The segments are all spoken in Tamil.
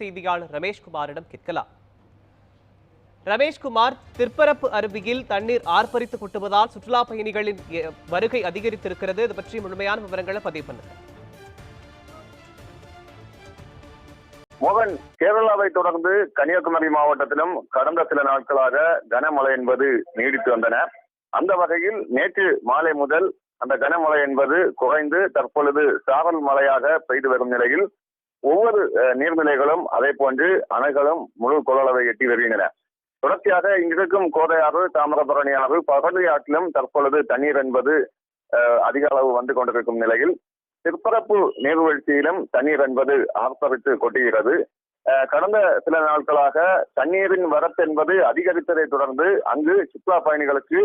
செய்தியாளர் ரமேஷ்குமாரிடம் கேட்கலாம். ரமேஷ்குமார் திருப்பரப்பு அருவியில் தண்ணீர் ஆர்ப்பரித்து கொட்டுவதால் சுற்றுலா பயணிகளின் வருகை அதிகரித்திருக்கிறது. இது பற்றி முழுமையான விவரங்களை பதிவு பண்ணுங்க. மோகன் கேரளாவை தொடர்ந்து கன்னியாகுமரி மாவட்டத்திலும் கடந்த சில நாட்களாக கனமழை என்பது நீடித்து வந்தன. அந்த வகையில் நேற்று மாலை முதல் அந்த கனமழை என்பது குறைந்து தற்பொழுது சாரல் மழையாக பெய்து வரும் நிலையில் ஒவ்வொரு நீர்நிலைகளும் அதே போன்று அணைகளும் முழு கொள்ளளவை எட்டி வருகின்றன. தொடர்ச்சியாக இங்கிருக்கும் கோதையாறு தாமிரபரணி ஆறு பகலி ஆற்றிலும் தற்பொழுது தண்ணீர் என்பது அதிக அளவு வந்து கொண்டிருக்கும் நிலையில் சிற்பரப்பு நீர்வீழ்ச்சியிலும் தண்ணீர் என்பது ஆர்ப்பரித்து கொட்டுகிறது. கடந்த சில நாட்களாக தண்ணீரின் வரத்து என்பது அதிகரித்ததை தொடர்ந்து அங்கு சுற்றுலா பயணிகளுக்கு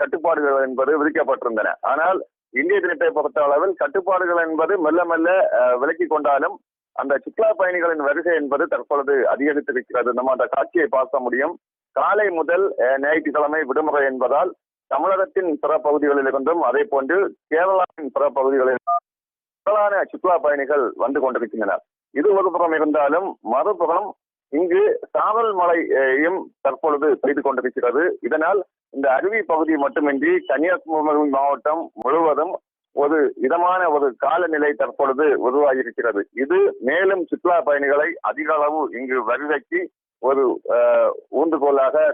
கட்டுப்பாடுகள் என்பது விதிக்கப்பட்டிருந்தன. ஆனால் இந்திய தினத்தை பொறுத்த அளவில் கட்டுப்பாடுகள் என்பது மெல்ல மெல்ல விலக்கி கொண்டாலும் அந்த சுற்றுலா பயணிகளின் வருகை என்பது தற்பொழுது அதிகரித்திருக்கிறது. நம்ம அந்த காட்சியை பார்க்க முடியும். காலை முதல் அஹ், ஞாயிற்றுக்கிழமை விடுமுறை என்பதால் தமிழகத்தின் பிற பகுதிகளிலிருந்தும் அதே போன்று கேரளாவின் பிற பகுதிகளில் திரளான சுற்றுலா பயணிகள் வந்து கொண்டிருக்கின்றனர். இது ஒரு புறம் இருந்தாலும் மறுபுறம் இங்கு சாரல் மழையும் தற்பொழுது பெய்து கொண்டிருக்கிறது. இதனால் இந்த அருவி பகுதி மட்டுமின்றி கன்னியாகுமரி மாவட்டம் முழுவதும் ஒரு இதமான ஒரு காலநிலை தற்பொழுது உருவாகியிருக்கிறது. இது மேலும் சுற்றுலா பயணிகளை அதிக அளவு இங்கு வருகைக்கு ஒரு அஹ்,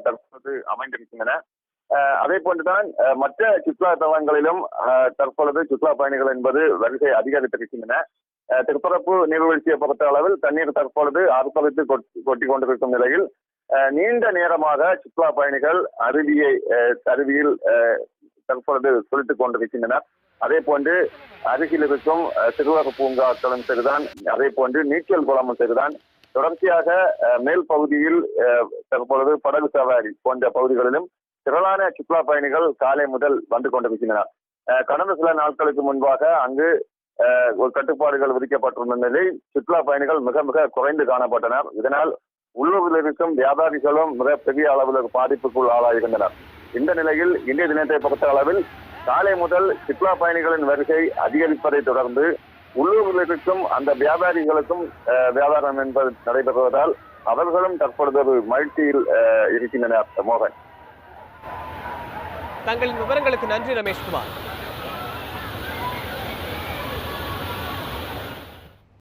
தற்பொழுது அமைந்திருக்கின்றன. அஹ், அதே போன்றுதான் மற்ற சுற்றுலா தலங்களிலும் அஹ், தற்பொழுது சுற்றுலா பயணிகள் என்பது வருகை அதிகரித்திருக்கின்றன. திருப்பரப்பு நீர்வீழ்ச்சியை பொறுத்த அளவில் தண்ணீர் தற்பொழுது ஆர்ப்பரித்து கொட்டி- கொண்டிருக்கும் நிலையில் அஹ், நீண்ட நேரமாக சுற்றுலா பயணிகள் அருவியை அஹ், அருவியில் அஹ், தற்பொழுது குளித்துக் கொண்டிருக்கின்றனர். அதே போன்று அருகில் இருக்கும் சிறுவக சிறுவர் பூங்காக்களும் சரிதான். அதே போன்று நீச்சல் குளமும் சரிதான். தொடர்ச்சியாக அஹ், மேல் பகுதியில் அஹ், தற்பொழுது படகு சவாரி போன்ற பகுதிகளிலும் திரளான சுற்றுலா பயணிகள் காலை முதல் வந்து கொண்டிருக்கின்றனர். அஹ், கடந்த சில நாட்களுக்கு முன்பாக அங்கு ஒரு கட்டுப்பாடுகள் விதிக்கப்பட்டிருந்த நிலையில் சுற்றுலா பயணிகள் மிக மிக குறைந்து காணப்பட்டனர். இதனால் உள்ளூரில் இருக்கும் வியாபாரிகளும் மிக பெரிய அளவில் பாதிப்புக்குள் ஆளாகின்றனர். இந்த நிலையில் இந்திய தினத்தை பொறுத்த அளவில் காலை முதல் சுற்றுலா பயணிகளின் வருகை அதிகரிப்பதை தொடர்ந்து உள்ளூரில் இருக்கும் அந்த வியாபாரிகளுக்கும் வியாபாரம் என்பது நடைபெறுவதால் அவர்களும் தற்பொழுது ஒரு மகிழ்ச்சியில் அஹ், இருக்கின்றனர். மோகன். தங்களின் விவரங்களுக்கு நன்றி ரமேஷ்குமார்.